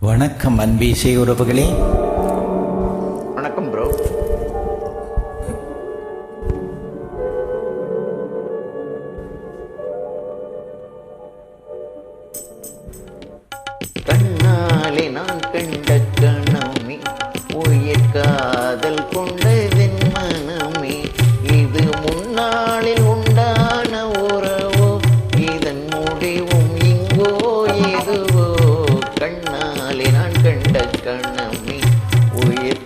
வணக்கம் அன்பீசை உறவுகளே. வணக்கம் ப்ரோ கண்ணாலே நான் கண்டு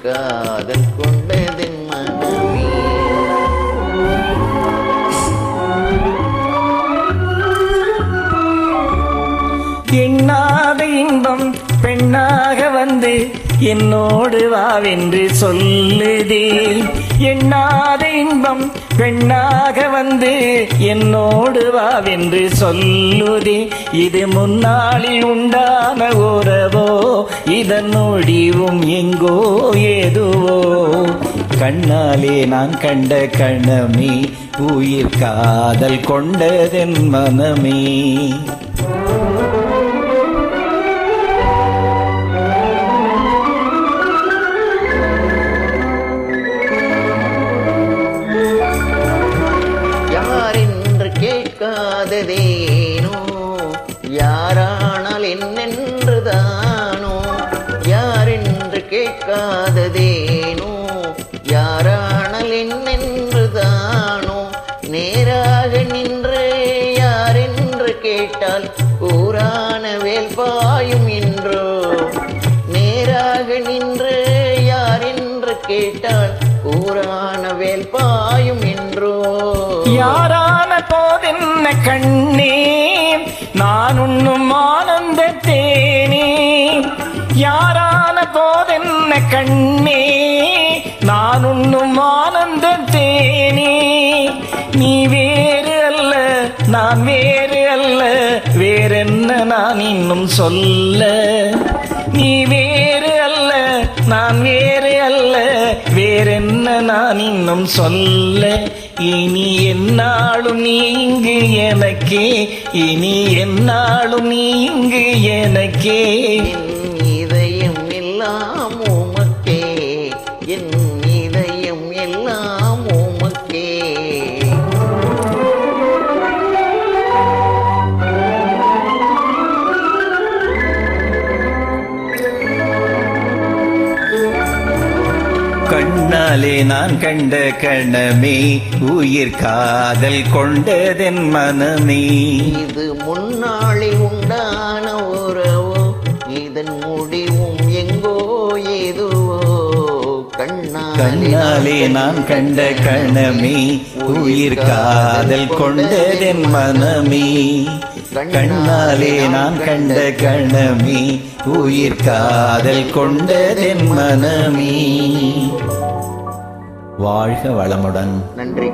உயிர் பெண்ணாக வந்து என்னோடு வாவென்று சொல்லுதே எண்ணாத இன்பம் பெண்ணாக வந்து என்னோடு வாவென்று சொல்லுதே இது முன்னாளில் உண்டான உறவோ இதன் முடிவும் எங்கோ ஏதுவோ. கண்ணாலே நான் கண்ட கணமே உயிர் காதல் கொண்டதென் மனமே. கேட்காததேனோ யாரானால் என்னென்று தானோ யாரென்று கேட்காததேனோ யாரானால் என்னென்று தானோ நேராக நின்று யாரென்று கேட்டால் கூறான வேல்பாயும் என்றோ? நேராக நின்று யாரென்று கேட்டால் கூறான வேல்பாயும் என்றோ? யார் கண்ணே நான் உண்ணும் ஆனந்த தேனே. யாரான போதென்ன கண்ணே நான் உண்ணும் ஆனந்த தேனே. நீ வேறு அல்ல நான் வேறு அல்ல வேறென்ன நான் இன்னும் சொல்ல. நீ வேறு அல்ல நான் வேறு அல்ல வேறென்ன நான் இன்னும் சொல்ல. இனி என்னாலும் நீங்கு எனக்கே. இனி என்னாலும் நீங்கு எனக்கே. கண்ணாலே நான் கண்ட கணமே உயிர் காதல் கொண்டதென் மனமே. இது முன்னாளில் உண்டான உறவோ இதன் முடிவும் எங்கோ ஏதுவோ கண்ணாலே நான் கண்ட கணமே உயிர் காதல் கொண்டதென் மனமே. கண்ணாலே நான் கண்ட கணமே உயிர் காதல் கொண்டதென் மனமே. வாழ்க வளமுடன். நன்றி.